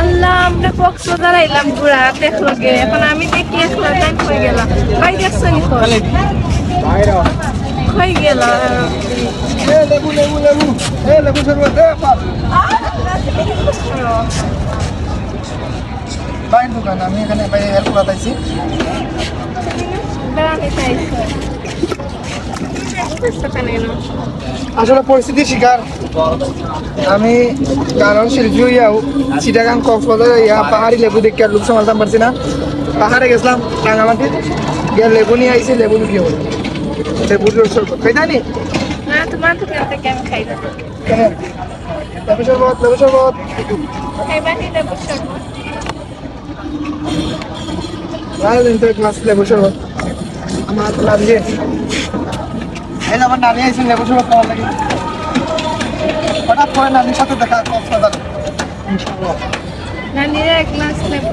আল্লাহ আমরা কক্সবাজার আইলাম ঘুরা দেখল গে এখন আমি দেখি একটা টাইম হয়ে গেলাম ভাই দেখছ নি হয়ে গেল। লেবু লেবু লেবু লেবু শরবত দে বাইরের দোকান আমি এখানে বাইরে হেল্প করাইছি চাইছো এলাম আসলে পরিস্থিতির শিকার। আমি কারণ শিল্পী হইয়াও চিটাগাং কক্সবাজার ইয়া পাহাড়ি লেবু দেখে আর লোক সামালতাম পারছি না। পাহাড়ে গেছিলাম রাঙামাটি। গিয়ে লেবু নিয়ে আইছি লেবু বিক্রি হলো। লেবুর শরবত। খাই জানি লেবু শরবত লেবু শরবত। দিন তো লেবু শরবত। আমার লাগে এই আমার নানি আইসেন লেবু শরবত খাওয়ার লাগে। হঠাৎ করে নানির সাথে দেখা কক্সবাজার ইনশাআল্লাহ। নানিরা এক গ্লাস লেবু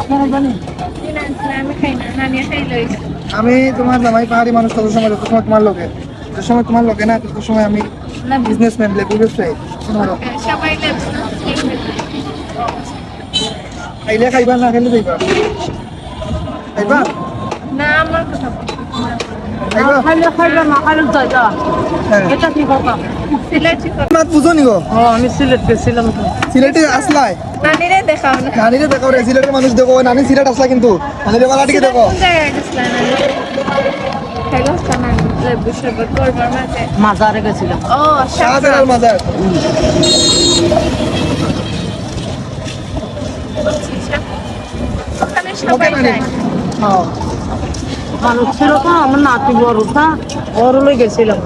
আপনারা জানি আমি খাই না নানিয়া খাই লইছি আমি তোমার জামাই পাহাড়ি মানুষ তত সময় যত সময় তোমার লোকে যত সময় তোমার লোকে না তত সময় আমি বিজনেসম্যান লেবু ব্যবসায়ী। সবাই খাইলে খাইবা না খাইলে যাইবা? খাইবা না আমার কথা খাইলে খাইলে না খাইলে যাইতা হ্যাঁ। এটা কি কথা? মাত বুঝো নি গো। আমি সিলেট গেছিলাম তো সিলেটে আসলাই। নানিরে দেখাও না। নানিরে দেখো রে সিলেটের মানুষ দেখো নানি সিলেট আসলা কিন্তু। নানিরে বালাটিকে দেখো? কোন জায়গায় গেছিলা নানি? খাইলো না লেবু শরবত করবার মাঝে মাজারে গেছিলাম ও শাহজালাল মাজার। ওখানে সবাই যায়। মানুষ ছিল তো আমার নাতি বড়টা ওরলে গেছিলাম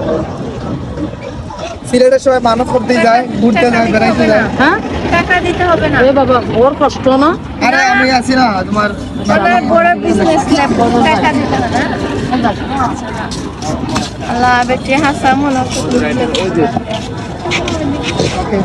সিলেটের সবাই মানব করতে যায় ঘুরতে যায় বেড়াইতে যায়। হ্যাঁ? টাকা দিতে হবে না। এ বাবা ওর কষ্ট না? আরে আমি আছি না তোমার ওনার বড় বিজনেস টাকা দিতে হবে না। আল্লাহ বেটি হাসা মনে ওকে।